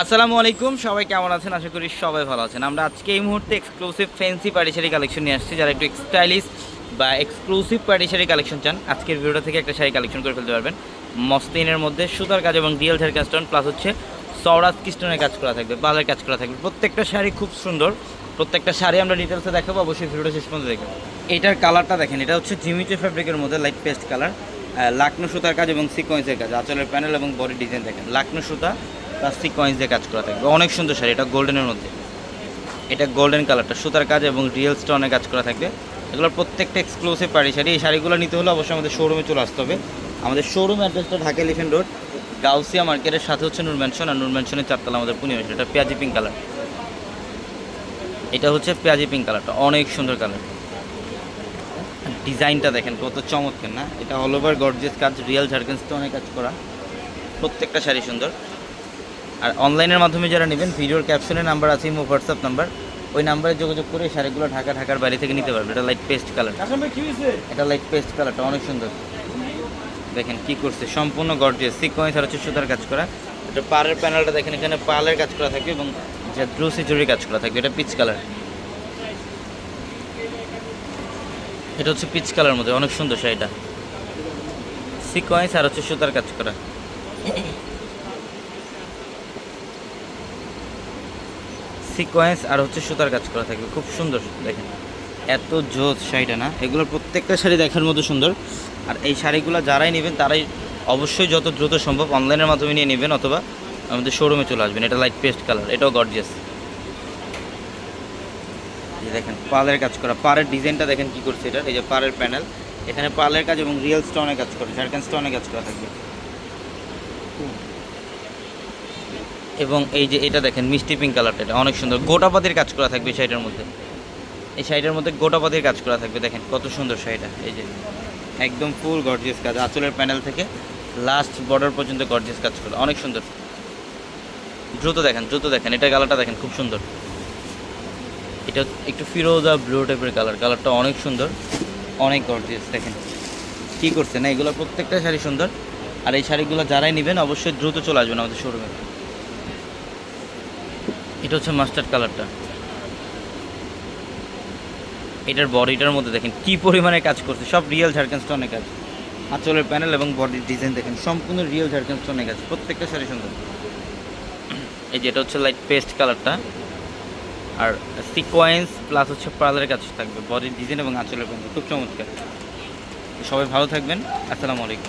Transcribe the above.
আসসালামু আলাইকুম, সবাই কেমন আছেন? আশা করি সবাই ভালো আছেন। আমরা আজকে এই মুহূর্তে exclusive fancy party sari collection নিয়ে আসছি, যারা একটু স্টাইলিশ বা এক্সক্লুসিভ পার্টি শাড়ি কালেকশন চান, আজকের ভিডিওটা থেকে একটা শাড়ি কালেকশন করে ফেলতে পারবেন। মস্তিনের মধ্যে সুতার কাজ এবং ডিএল ঝাড় কাস্টন প্লাস হচ্ছে সৌরাজ কিস্টনের কাজ করা থাকবে, বালের কাজ করা থাকবে। প্রত্যেকটা শাড়ি খুব সুন্দর, প্রত্যেকটা শাড়ি আমরা ডিটেলসে দেখাবো, অবশ্যই ভিডিওটা শেষ পর্যন্ত দেখবেন। এটার কালারটা দেখেন, এটা হচ্ছে জিমিচু ফ্যাব্রিকের মধ্যে লাইট পেস্ট কালার লাকনো সুতার কাজ এবং সিকোয়েন্সের কাজ, আঁচলের প্যানেল এবং বডি ডিজাইন দেখেন। লাকনো সুতা প্লাস সিকোয়েন্স দিয়ে কাজ করা থাকবে। অনেক সুন্দর শাড়ি, এটা গোল্ডেনের মধ্যে। এটা গোল্ডেন কালারটা সুতার কাজ এবং রিয়েল স্টোনের কাজ করা থাকবে। এগুলোর প্রত্যেকটা এক্সক্লুসিভ পাড়ি শাড়ি। এই শাড়িগুলো নিতে হলে অবশ্যই আমাদের শোরুমে চলে আসতে হবে। আমাদের শোরুম অ্যাড্রেসটা ঢাকা এলিফেন্ট রোড গাউসিয়া মার্কেটের সাথে হচ্ছে নূর ম্যানশন আর নূর ম্যানশনের চারতলা আমাদের পুনে এটা পেঁয়াজি পিঙ্ক কালার এটা হচ্ছে পেঁয়াজি পিঙ্ক কালারটা অনেক সুন্দর কালার ডিজাইনটা দেখেন, কত চমৎকার না? এটা অল ওভার গর্জিয়াস কাজ রিয়েল ঝাড়খান্ড স্টোনের কাজ করা। প্রত্যেকটা শাড়ি সুন্দর। আর অনলাইনের মাধ্যমে যারা নেবেন ভিডিওর ক্যাপশনে নাম্বার আছে ইমো হোয়াটসঅ্যাপ নাম্বার ওই নাম্বারে যোগাযোগ করে শাড়িগুলো ঢাকা ঢাকার বাইরে থেকে নিতে পারবে। এটা লাইট পেস্ট কালার এটা লাইট পেস্ট কালারটা অনেক সুন্দর। দেখেন কি করছে সম্পূর্ণ গর্জিয়াস সিকোয়েন্স আর হচ্ছে সুতার কাজ করা। এটা পাড়ের প্যানেলটা দেখেন এখানে পালের কাজ করা থাকবে এবং যা দ্রুসি জুড়ি কাজ করা থাকবে। এটা পিচ কালার এটা হচ্ছে পিচ কালার মধ্যে অনেক সুন্দর শাড়িটা। সিকোয়েন্স আর হচ্ছে সুতার কাজ করা। সিকোয়েন্স আর হচ্ছে সুতার কাজ করা থাকবে। খুব সুন্দর, দেখেন। এত জোস শাড়িটা না? এগুলোর প্রত্যেকটা শাড়ি দেখার মতো সুন্দর। আর এই শাড়িগুলো যারাই নেবেন, তারাই অবশ্যই যত দ্রুত সম্ভব অনলাইনের মাধ্যমে নিয়ে নেবেন অথবা আমাদের শোরুমে চলে আসবেন। এটা লাইট পেস্ট কালার এটাও গর্জিয়াস দেখেন, পালের কাজ করা। পাড়ের ডিজাইনটা দেখেন কি করছে এটা। এই যে পাড়ের প্যানেল এখানে পালের কাজ এবং রিয়েল স্টোনের কাজ করা। ঝাড়খান স্টোনের কাজ করা থাকবে। এবং এই যে এটা দেখেন, মিষ্টি পিঙ্ক কালারটা এটা অনেক সুন্দর। গোটাপাতির কাজ করা থাকবে শাড়িটার মধ্যে। এই শাড়িটার মধ্যে গোটাপাতির কাজ করা থাকবে, দেখেন কত সুন্দর শাড়িটা। এই যে একদম ফুল গর্জিয়াস কাজ, আঁচলের প্যানেল থেকে লাস্ট বর্ডার পর্যন্ত গর্জিয়াস কাজ করা, অনেক সুন্দর। দ্রুত দেখেন দ্রুত দেখেন এটা কালারটা দেখেন, খুব সুন্দর। এটা একটু ফিরোজা ব্লু টাইপের কালার কালারটা অনেক সুন্দর, অনেক গর্জিয়াস দেখেন। কী করছে না, এগুলো প্রত্যেকটা শাড়ি সুন্দর। আর এই শাড়িগুলো যারাই নেবেন, অবশ্যই দ্রুত চলে আসবেন আমাদের শোরুমে এটা হচ্ছে মাস্টার্ড কালারটা এটার বডিটার মধ্যে দেখেন কি পরিমাণে কাজ করছে। সব রিয়েল ঝাড়খান স্টোনের কাজ। আঁচলের প্যানেল এবং বডির ডিজাইন দেখেন, সম্পূর্ণ রিয়েল ঝাড়খান স্টোনের কাজ। প্রত্যেকটা শাড়ি সুন্দর। এই যে এটা হচ্ছে লাইট পেস্ট কালারটা আর সিকোয়েন্স প্লাস হচ্ছে পার্লারের কাজ থাকবে। বডির ডিজাইন এবং আঁচলের প্যানেল খুব চমৎকার। সবাই ভালো থাকবেন। আসসালামু আলাইকুম।